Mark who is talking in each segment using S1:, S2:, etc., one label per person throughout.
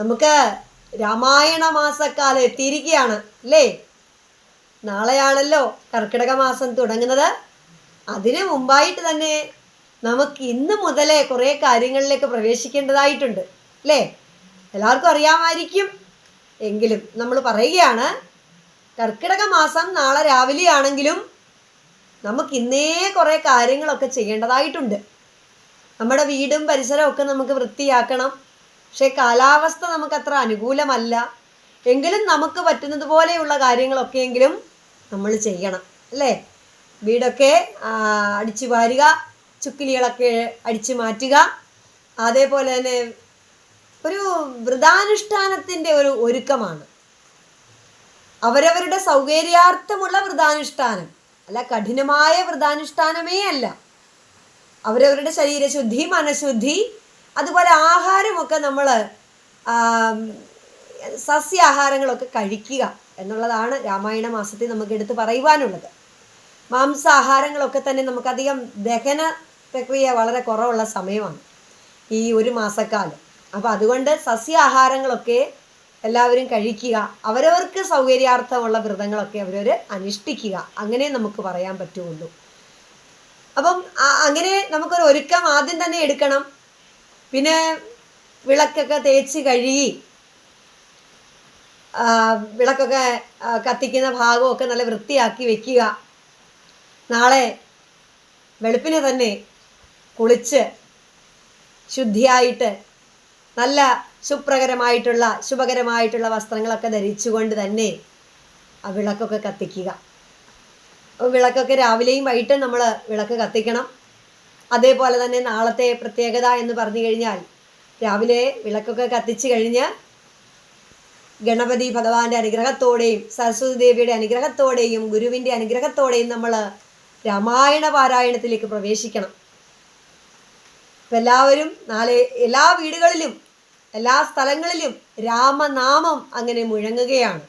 S1: നമുക്ക് രാമായണ മാസക്കാലം എത്തിയിരിക്കുകയാണ് അല്ലേ? നാളെയാണല്ലോ കർക്കിടക മാസം തുടങ്ങുന്നത്. അതിനു മുമ്പായിട്ട് തന്നെ നമുക്ക് ഇന്ന് മുതലേ കുറേ കാര്യങ്ങളിലേക്ക് പ്രവേശിക്കേണ്ടതായിട്ടുണ്ട് അല്ലേ? എല്ലാവർക്കും അറിയാമായിരിക്കും. എങ്കിലും നമ്മൾ പറയുകയാണ് കർക്കിടക മാസം നാളെ രാവിലെ നമുക്ക് ഇന്നേ കുറേ കാര്യങ്ങളൊക്കെ ചെയ്യേണ്ടതായിട്ടുണ്ട്. നമ്മുടെ വീടും പരിസരവും ഒക്കെ നമുക്ക് വൃത്തിയാക്കണം. പക്ഷേ കാലാവസ്ഥ നമുക്കത്ര അനുകൂലമല്ല. എങ്കിലും നമുക്ക് പറ്റുന്നത് പോലെയുള്ള കാര്യങ്ങളൊക്കെയെങ്കിലും നമ്മൾ ചെയ്യണം അല്ലേ? വീടൊക്കെ അടിച്ചു വാരുക ചുക്കിലികളൊക്കെ അടിച്ചു മാറ്റുക. അതേപോലെ തന്നെ ഒരു വ്രതാനുഷ്ഠാനത്തിന്റെ ഒരു ഒരുക്കമാണ്. അവരവരുടെ സൗകര്യാർത്ഥമുള്ള വ്രതാനുഷ്ഠാനം അല്ല കഠിനമായ വ്രതാനുഷ്ഠാനമേ അല്ല. അവരവരുടെ ശരീരശുദ്ധി മനഃശുദ്ധി അതുപോലെ ആഹാരമൊക്കെ നമ്മൾ സസ്യാഹാരങ്ങളൊക്കെ കഴിക്കുക എന്നുള്ളതാണ് രാമായണ മാസത്തിൽ നമുക്ക് എടുത്തു പറയുവാനുള്ളത്. മാംസാഹാരങ്ങളൊക്കെ തന്നെ നമുക്കധികം ദഹന പ്രക്രിയ വളരെ കുറവുള്ള സമയമാണ് ഈ ഒരു മാസക്കാലം. അപ്പോൾ അതുകൊണ്ട് സസ്യാഹാരങ്ങളൊക്കെ എല്ലാവരും കഴിക്കുക അവരവർക്ക് സൗകര്യാർത്ഥമുള്ള വ്രതങ്ങളൊക്കെ അവരവർ അനുഷ്ഠിക്കുക അങ്ങനെ നമുക്ക് പറയാൻ പറ്റുള്ളൂ. അപ്പം അങ്ങനെ നമുക്കൊരു ഒരുക്കം ആദ്യം തന്നെ എടുക്കണം. പിന്നെ വിളക്കൊക്കെ തേച്ച് കഴുകി വിളക്കൊക്കെ കത്തിക്കുന്ന ഭാഗമൊക്കെ നല്ല വൃത്തിയാക്കി വെക്കുക. നാളെ വെളുപ്പിന് തന്നെ കുളിച്ച് ശുദ്ധിയായിട്ട് നല്ല സുപ്രകരമായിട്ടുള്ള ശുഭകരമായിട്ടുള്ള വസ്ത്രങ്ങളൊക്കെ ധരിച്ചുകൊണ്ട് തന്നെ ആ വിളക്കൊക്കെ കത്തിക്കുക. വിളക്കൊക്കെ രാവിലെയും വൈകിട്ടും നമ്മൾ വിളക്ക് കത്തിക്കണം. അതേപോലെ തന്നെ നാളത്തെ പ്രത്യേകത എന്ന് പറഞ്ഞു കഴിഞ്ഞാൽ രാവിലെ വിളക്കൊക്കെ കത്തിച്ചു കഴിഞ്ഞ് ഗണപതി ഭഗവാന്റെ അനുഗ്രഹത്തോടെയും സരസ്വതി ദേവിയുടെ അനുഗ്രഹത്തോടെയും ഗുരുവിന്റെ അനുഗ്രഹത്തോടെയും നമ്മൾ രാമായണ പാരായണത്തിലേക്ക് പ്രവേശിക്കണം. ഇപ്പം എല്ലാവരും നാളെ എല്ലാ വീടുകളിലും എല്ലാ സ്ഥലങ്ങളിലും രാമനാമം അങ്ങനെ മുഴങ്ങുകയാണ്.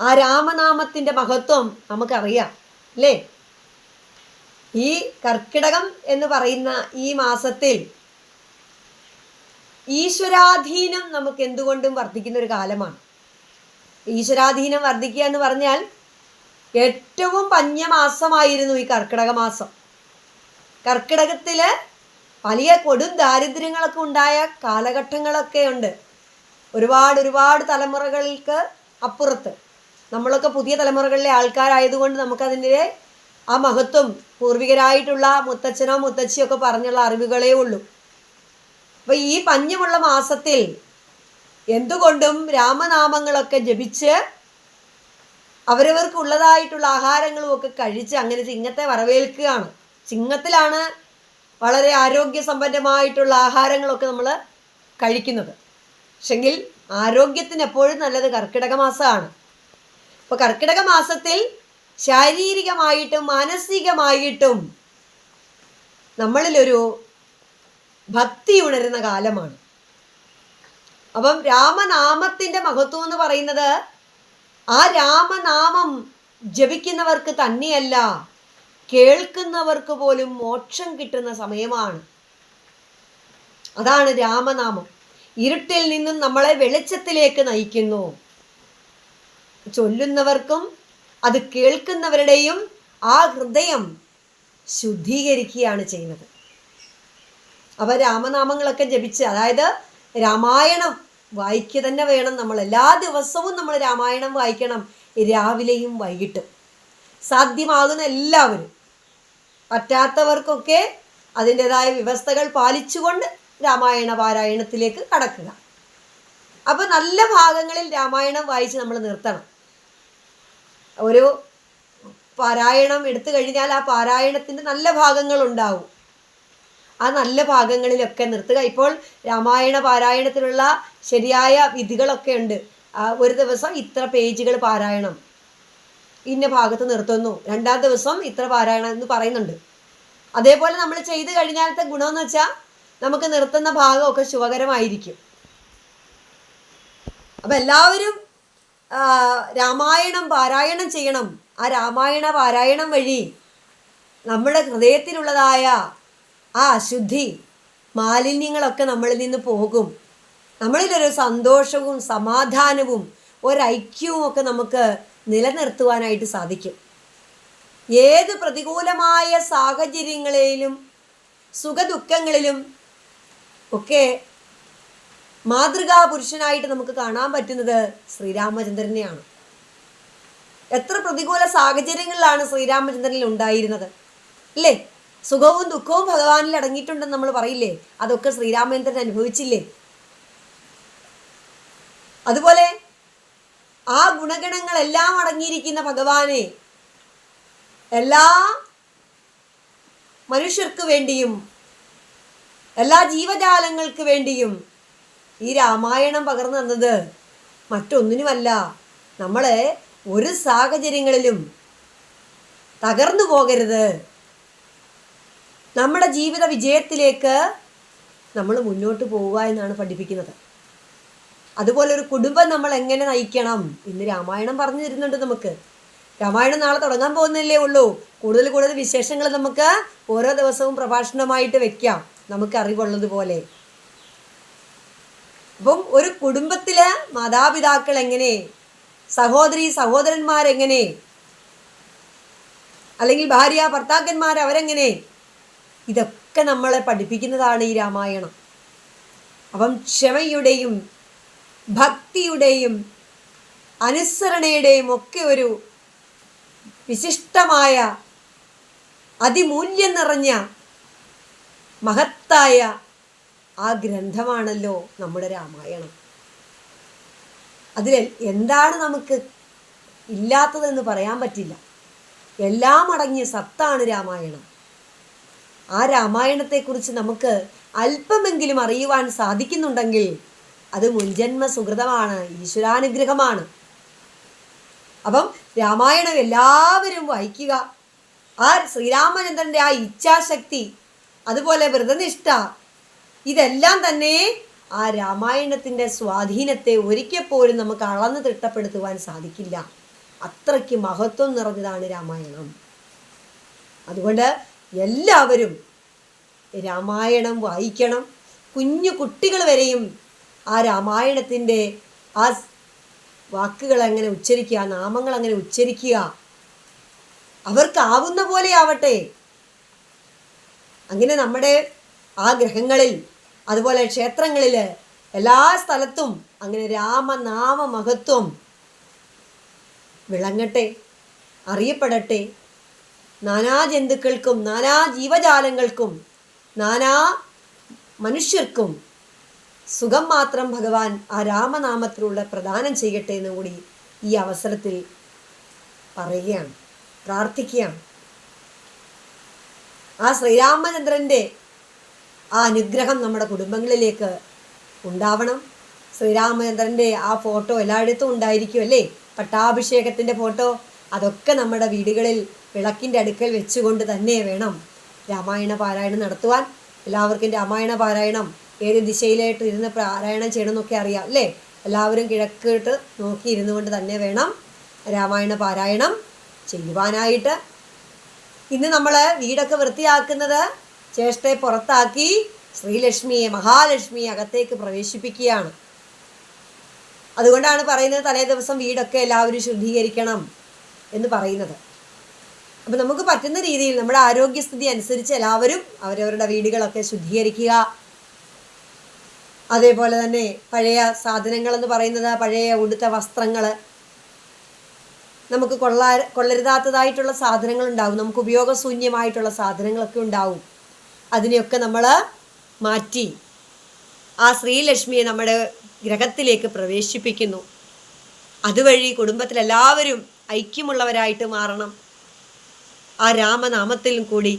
S1: ആ രാമനാമത്തിന്റെ മഹത്വം നമുക്കറിയാം അല്ലേ? ഈ കർക്കിടകം എന്ന് പറയുന്ന ഈ മാസത്തിൽ ഈശ്വരാധീനം നമുക്ക് എന്തുകൊണ്ടും വർദ്ധിക്കുന്ന ഒരു കാലമാണ്. ഈശ്വരാധീനം വർദ്ധിക്കുക എന്ന് പറഞ്ഞാൽ ഏറ്റവും പഞ്ഞമാസമായിരുന്നു ഈ കർക്കിടക മാസം. കർക്കിടകത്തിൽ വലിയ കൊടും ദാരിദ്ര്യങ്ങളൊക്കെ ഉണ്ടായ കാലഘട്ടങ്ങളൊക്കെ ഉണ്ട്. ഒരുപാട് ഒരുപാട് തലമുറകൾക്ക് അപ്പുറത്ത്. നമ്മളൊക്കെ പുതിയ തലമുറകളിലെ ആൾക്കാരായതുകൊണ്ട് നമുക്കതിന്റെ ആ മഹത്വം പൂർവികരായിട്ടുള്ള മുത്തച്ഛനോ മുത്തച്ഛിയോ ഒക്കെ പറഞ്ഞുള്ള അറിവുകളേ ഉള്ളൂ. അപ്പോൾ ഈ പഞ്ഞമുള്ള മാസത്തിൽ എന്തുകൊണ്ടും രാമനാമങ്ങളൊക്കെ ജപിച്ച് അവരവർക്കുള്ളതായിട്ടുള്ള ആഹാരങ്ങളും ഒക്കെ കഴിച്ച് അങ്ങനെ ചിങ്ങത്തെ വരവേൽക്കുകയാണ്. ചിങ്ങത്തിലാണ് വളരെ ആരോഗ്യസമ്പന്നമായിട്ടുള്ള ആഹാരങ്ങളൊക്കെ നമ്മൾ കഴിക്കുന്നത്. പക്ഷെങ്കിൽ ആരോഗ്യത്തിന് എപ്പോഴും നല്ലത് കർക്കിടക മാസമാണ്. അപ്പോൾ കർക്കിടക മാസത്തിൽ ശാരീരികമായിട്ടും മാനസികമായിട്ടും നമ്മളിലൊരു ഭക്തി ഉണരുന്ന കാലമാണ്. അപ്പം രാമനാമത്തിന്റെ മഹത്വം എന്ന് പറയുന്നത് ആ രാമനാമം ജപിക്കുന്നവർക്ക് തന്നെയല്ല കേൾക്കുന്നവർക്ക് പോലും മോക്ഷം കിട്ടുന്ന സമയമാണ്. അതാണ് രാമനാമം. ഇരുട്ടിൽ നിന്നും നമ്മളെ വെളിച്ചത്തിലേക്ക് നയിക്കുന്നു. ചൊല്ലുന്നവർക്കും അത് കേൾക്കുന്നവരുടെയും ആ ഹൃദയം ശുദ്ധീകരിക്കുകയാണ് ചെയ്യുന്നത്. അപ്പോൾ രാമനാമങ്ങളൊക്കെ ജപിച്ച് അതായത് രാമായണം വായിക്കുക തന്നെ വേണം. നമ്മൾ എല്ലാ ദിവസവും നമ്മൾ രാമായണം വായിക്കണം. രാവിലെയും വൈകിട്ടും. സാധ്യമാകുന്ന എല്ലാവരും പറ്റാത്തവർക്കൊക്കെ അതിന്റെതായ വ്യവസ്ഥകൾ പാലിച്ചുകൊണ്ട് രാമായണ പാരായണത്തിലേക്ക് കടക്കുക. അപ്പോൾ നല്ല ഭാഗങ്ങളിൽ രാമായണം വായിച്ച് നമ്മൾ നിർത്തണം. ഒരു പാരായണം എടുത്തു കഴിഞ്ഞാൽ ആ പാരായണത്തിന്റെ നല്ല ഭാഗങ്ങൾ ഉണ്ടാവും ആ നല്ല ഭാഗങ്ങളിലൊക്കെ നിർത്തുക. ഇപ്പോൾ രാമായണ പാരായണത്തിലുള്ള ശരിയായ വിധികളൊക്കെ ഉണ്ട്. ഒരു ദിവസം ഇത്ര പേജുകൾ പാരായണം ഇന്ന ഭാഗത്ത് നിർത്തുന്നു. രണ്ടാം ദിവസം ഇത്ര പാരായണം എന്ന് പറയുന്നുണ്ട്. അതേപോലെ നമ്മൾ ചെയ്തു കഴിഞ്ഞാലത്തെ ഗുണമെന്ന് വെച്ചാൽ നമുക്ക് നിർത്തുന്ന ഭാഗമൊക്കെ ശുഭകരമായിരിക്കും. അപ്പം എല്ലാവരും രാമായണം പാരായണം ചെയ്യണം. ആ രാമായണ പാരായണം വഴി നമ്മുടെ ഹൃദയത്തിലുള്ളതായ ആ അശുദ്ധി മാലിന്യങ്ങളൊക്കെ നമ്മളിൽ നിന്ന് പോകും. നമ്മളിലൊരു സന്തോഷവും സമാധാനവും ഒരൈക്യവും ഒക്കെ നമുക്ക് നിലനിർത്തുവാനായിട്ട് സാധിക്കും. ഏത് പ്രതികൂലമായ സാഹചര്യങ്ങളിലും സുഖദുഃഖങ്ങളിലും ഒക്കെ മാതൃകാ പുരുഷനായിട്ട് നമുക്ക് കാണാൻ പറ്റുന്നത് ശ്രീരാമചന്ദ്രനെയാണ്. എത്ര പ്രതികൂല സാഹചര്യങ്ങളിലാണ് ശ്രീരാമചന്ദ്രനിൽ ഉണ്ടായിരുന്നത്. അല്ലേ? സുഖവും ദുഃഖവും ഭഗവാനിൽ അടങ്ങിയിട്ടുണ്ടെന്ന് നമ്മൾ പറയില്ലേ? അതൊക്കെ ശ്രീരാമചന്ദ്രൻ അനുഭവിച്ചില്ലേ? അതുപോലെ ആ ഗുണഗണങ്ങളെല്ലാം അടങ്ങിയിരിക്കുന്ന ഭഗവാനെ എല്ലാ മനുഷ്യർക്ക് വേണ്ടിയും എല്ലാ ജീവജാലങ്ങൾക്ക് വേണ്ടിയും ഈ രാമായണം പകർന്നു തന്നത്. മറ്റൊന്നിനുമല്ല നമ്മളെ ഒരു സാഹചര്യങ്ങളിലും തകർന്നു പോകരുത്. നമ്മുടെ ജീവിത വിജയത്തിലേക്ക് നമ്മൾ മുന്നോട്ട് പോവുക എന്നാണ് പഠിപ്പിക്കുന്നത്. അതുപോലെ ഒരു കുടുംബം നമ്മൾ എങ്ങനെ നയിക്കണം? ഇന്ന് രാമായണം പറഞ്ഞു തരുന്നുണ്ട് നമുക്ക്. രാമായണം നാളെ തുടങ്ങാൻ പോകുന്നില്ലേ ഉള്ളൂ. കൂടുതൽ കൂടുതൽ വിശേഷങ്ങൾ നമുക്ക് ഓരോ ദിവസവും പ്രഭാഷണമായിട്ട് വെക്കാം. നമുക്ക് അറിവുള്ളതുപോലെ. അപ്പം ഒരു കുടുംബത്തിലെ മാതാപിതാക്കൾ എങ്ങനെ? സഹോദരി സഹോദരന്മാരെങ്ങനെ അല്ലെങ്കിൽ ഭാര്യ ഭർത്താക്കന്മാർ അവരെങ്ങനെ? ഇതൊക്കെ നമ്മളെ പഠിപ്പിക്കുന്നതാണ് ഈ രാമായണം. അപ്പം ക്ഷമയുടെയും ഭക്തിയുടെയും അനുസരണയുടെയും ഒക്കെ ഒരു വിശിഷ്ടമായ അതിമൂല്യം നിറഞ്ഞ മഹത്തായ ആ ഗ്രന്ഥമാണല്ലോ നമ്മുടെ രാമായണം. അതിൽ എന്താണ് നമുക്ക് ഇല്ലാത്തതെന്ന് പറയാൻ പറ്റില്ല. എല്ലാം അടങ്ങിയ സത്താണ് രാമായണം. ആ രാമായണത്തെക്കുറിച്ച് നമുക്ക് അല്പമെങ്കിലും അറിയുവാൻ സാധിക്കുന്നുണ്ടെങ്കിൽ അത് മുൻജന്മ സുഹൃതമാണ് ഈശ്വരാനുഗ്രഹമാണ്. അപ്പം രാമായണം എല്ലാവരും വായിക്കുക. ആ ശ്രീരാമചന്ദ്രന്റെ ആ ഇച്ഛാശക്തി അതുപോലെ വ്രതനിഷ്ഠ ഇതെല്ലാം തന്നെ ആ രാമായണത്തിന്റെ സ്വാധീനത്തെ ഒരിക്കൽ പോലും നമുക്ക് അളന്ന് തിട്ടപ്പെടുത്തുവാൻ സാധിക്കില്ല. അത്രയ്ക്ക് മഹത്വം നിറഞ്ഞതാണ് രാമായണം. അതുകൊണ്ട് എല്ലാവരും രാമായണം വായിക്കണം. കുഞ്ഞു കുട്ടികൾ വരെയും ആ രാമായണത്തിന്റെ ആ വാക്കുകൾ അങ്ങനെ ഉച്ചരിക്കുക നാമങ്ങൾ അങ്ങനെ ഉച്ചരിക്കുക. അവർക്കാവുന്ന പോലെ ആവട്ടെ. അങ്ങനെ നമ്മുടെ ആ ഗ്രഹങ്ങളിൽ അതുപോലെ ക്ഷേത്രങ്ങളിൽ എല്ലാ സ്ഥലത്തും അങ്ങനെ രാമനാമ മഹത്വം വിളങ്ങട്ടെ അറിയപ്പെടട്ടെ. നാനാ ജന്തുക്കൾക്കും നാനാ ജീവജാലങ്ങൾക്കും നാനാ മനുഷ്യർക്കും സുഖം മാത്രം ഭഗവാൻ ആ രാമനാമത്തിലൂടെ പ്രദാനം ചെയ്യട്ടെ എന്ന് കൂടി ഈ അവസരത്തിൽ പറയുകയാണ് പ്രാർത്ഥിക്കുകയാണ്. ആ ശ്രീരാമചന്ദ്രന്റെ ആ അനുഗ്രഹം നമ്മുടെ കുടുംബങ്ങളിലേക്ക് ഉണ്ടാവണം. ശ്രീരാമചന്ദ്രന്റെ ആ ഫോട്ടോ എല്ലായിടത്തും ഉണ്ടായിരിക്കും അല്ലേ? പട്ടാഭിഷേകത്തിന്റെ ഫോട്ടോ അതൊക്കെ നമ്മുടെ വീടുകളിൽ വിളക്കിന്റെ അടുക്കൽ വെച്ചുകൊണ്ട് തന്നെ വേണം രാമായണ പാരായണം നടത്തുവാൻ. എല്ലാവർക്കും രാമായണ പാരായണം ഏത് ദിശയിലായിട്ട് ഇരുന്ന് പാരായണം ചെയ്യണമെന്നൊക്കെ അറിയാം അല്ലേ? എല്ലാവരും കിഴക്കിട്ട് നോക്കി ഇരുന്നു കൊണ്ട് തന്നെ വേണം രാമായണ പാരായണം ചെയ്യുവാനായിട്ട്. ഇന്ന് നമ്മൾ വീടൊക്കെ വൃത്തിയാക്കുന്നത് ചേഷ്ടയെ പുറത്താക്കി ശ്രീലക്ഷ്മിയെ മഹാലക്ഷ്മിയെ അകത്തേക്ക് പ്രവേശിപ്പിക്കുകയാണ്. അതുകൊണ്ടാണ് പറയുന്നത് തലേ ദിവസം വീടൊക്കെ എല്ലാവരും ശുദ്ധീകരിക്കണം എന്ന് പറയുന്നത്. അപ്പം നമുക്ക് പറ്റുന്ന രീതിയിൽ നമ്മുടെ ആരോഗ്യസ്ഥിതി അനുസരിച്ച് എല്ലാവരും അവരവരുടെ വീടുകളൊക്കെ ശുദ്ധീകരിക്കുക. അതേപോലെ തന്നെ പഴയ സാധനങ്ങളെന്ന് പറയുന്നത് പഴയ ഉടുത്ത വസ്ത്രങ്ങൾ നമുക്ക് കൊള്ളാ കൊള്ളരുതാത്തതായിട്ടുള്ള സാധനങ്ങൾ ഉണ്ടാവും നമുക്ക് ഉപയോഗശൂന്യമായിട്ടുള്ള സാധനങ്ങളൊക്കെ ഉണ്ടാവും അതിനെയൊക്കെ നമ്മൾ മാറ്റി. ആ ശ്രീലക്ഷ്മിയെ നമ്മുടെ ഗ്രഹത്തിലേക്ക് പ്രവേശിപ്പിക്കുന്നു. അതുവഴി കുടുംബത്തിലെല്ലാവരും ഐക്യമുള്ളവരായിട്ട് മാറണം. ആ രാമനാമത്തിലും കൂടി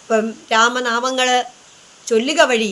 S1: ഇപ്പം രാമനാമങ്ങൾ ചൊല്ലുക വഴി